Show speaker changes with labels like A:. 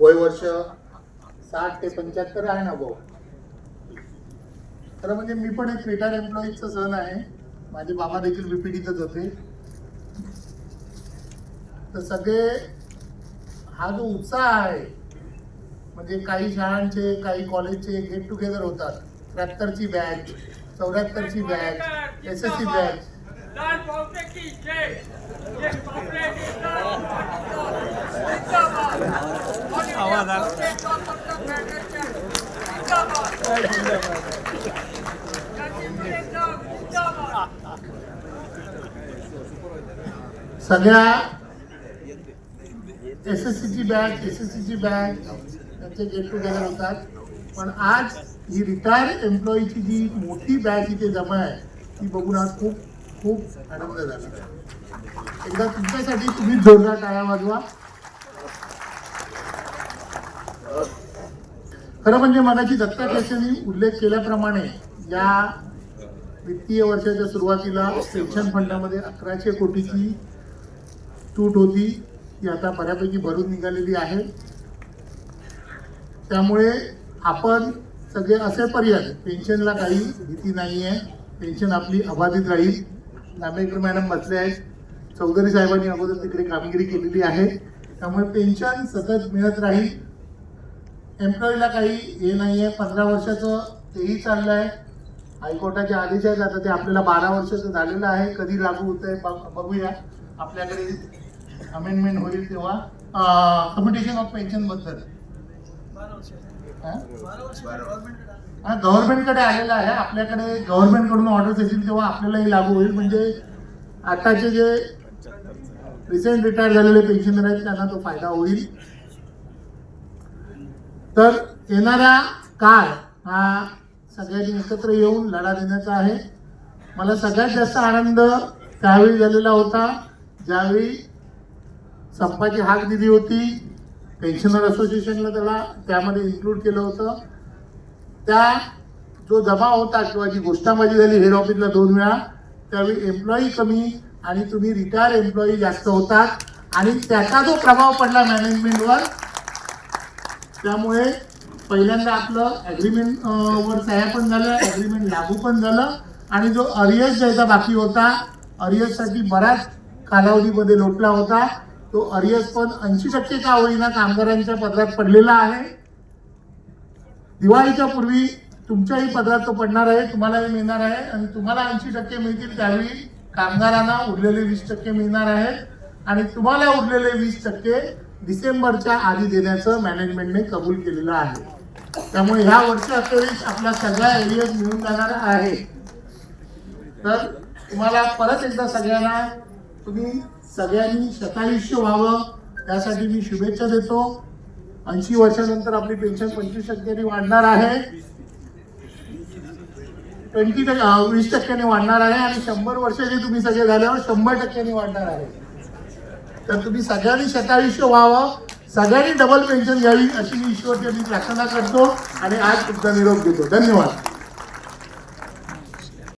A: वय वर्ष साठ ते पंच्याहत्तर आहे ना भाऊ? खरं म्हणजे मी पण एक रिटायर एम्प्लॉईजचा सण आहे. माझे बाबा देखील बीपीडीतच होते. तर सगळे हा जो उत्साह आहे म्हणजे काही शाळांचे काही कॉलेजचे गेट टुगेदर होतात. त्र्याहत्तरची batch चौऱ्याहत्तरची batch S S C batch सगळ्या एस एस सीची बँक एस एस सीची बँक त्यांचे गेट टुगेदर होतात. पण आज ही रिटायर्ड एम्प्लॉईची जी मोठी बॅच इथे जमा आहे ती बघून आज खूप खूप आनंद झाला. एकदा तुमच्यासाठी तुम्ही जोरदार टाळ्या वाजवा. खरं म्हणजे मगाची दत्ता केशवनी उल्लेख केल्याप्रमाणे या वित्तीय वर्षाच्या सुरुवातीला पेन्शन फंडामध्ये अकराशे कोटीची तूट होती. ती आता बऱ्यापैकी भरून निघालेली आहे. त्यामुळे आपण सगळे असे पर्याय पेन्शनला काही भीती नाही आहे पेन्शन आपली अबाधित राहील. नामेकर मॅडम बसले आहेत. चौधरी साहेबांनी अगोदर तिकडे कामगिरी केलेली आहे. त्यामुळे पेन्शन सतत मिळत राहील. एम्प्लॉईला काही हे नाही आहे पंधरा वर्षाचं तेही चाललं आहे हायकोर्टाच्या आदेश आहेत आता ते आपल्याला बारा वर्षाचं झालेलं आहे. कधी लागू होत आहे बघूया. आपल्याकडे अमेंडमेंट होईल तेव्हा. कम्पिटिशन ऑफ पेन्शनबद्दल. हा? गव्हर्नमेंटकडे आलेलं आहे. आपल्याकडे गव्हर्नमेंटकडून ऑर्डर्स येतील तेव्हा आपल्यालाही लागू होईल. म्हणजे आताचे जे रिसेंट रिटायर झालेले पेन्शनर आहेत त्यांना तो फायदा होईल. तर येणारा काळ हा सगळ्यांनी एकत्र येऊन लढा देण्याचा आहे. मला सगळ्यात जास्त आनंद त्यावेळी झालेला होता ज्यावेळी संपाची हाक दिली होती पेन्शनर असोसिएशनला त्याला त्यामध्ये इन्क्लूड केलं होतं. त्या जो जमा होता किंवा जी घोषणाबाजी झाली हेड ऑफिसला दोन वेळा त्यावेळी एम्प्लॉई कमी आणि तुम्ही रिटायर एम्प्लॉई जास्त होतात. आणि त्याचा जो प्रभाव पडला मॅनेजमेंटवर त्यामुळे पहिल्यांदा आपलं ॲग्रीमेंट वर सह्या पण झालं ॲग्रीमेंट लागू पण झालं. आणि जो अरियस ज्याचा बाकी होता अरियससाठी बऱ्याच कालावधीमध्ये लोटला होता. तो अरियस पण ऐंशी टक्के का होईना कामगारांच्या पदरात पडलेला आहे. दिवाळीच्या पूर्वी तुमच्याही पदरात तो पडणार आहे तुम्हालाही मिळणार आहे. आणि तुम्हाला ऐंशी टक्के मिळतील त्यावेळी कामगारांना उरलेले वीस टक्के मिळणार आहेत. आणि तुम्हाला उरलेले वीस टक्के डिसेंबरच्या आधी देण्याचं मॅनेजमेंटने कबूल केलेलं आहे. त्यामुळे ह्या वर्षी अखेरीस आपल्या सगळ्या एरियात मिळून जाणार आहे. तर तुम्हाला परत एकदा सगळ्यांना तुम्ही सगळ्यांनी शतायुष्य व्हावं त्यासाठी मी शुभेच्छा देतो. ऐंशी वर्षानंतर आपली पेन्शन पंचवीस टक्क्यांनी वाढणार आहे. ट्वेंटी टक्के वीस टक्क्यांनी वाढणार आहे आणि शंभर वर्षाचे तुम्ही सगळे झाल्यावर शंभर टक्क्यांनी वाढणार आहे. तर तुम्ही सगळ्यांनी शतायुष्य व्हावं. सगळ्यांनी डबल पेन्शन घ्यावी अशी मी ईश्वरचरणी प्रार्थना करतो आणि आज तुमचा निरोप देतो धन्यवाद.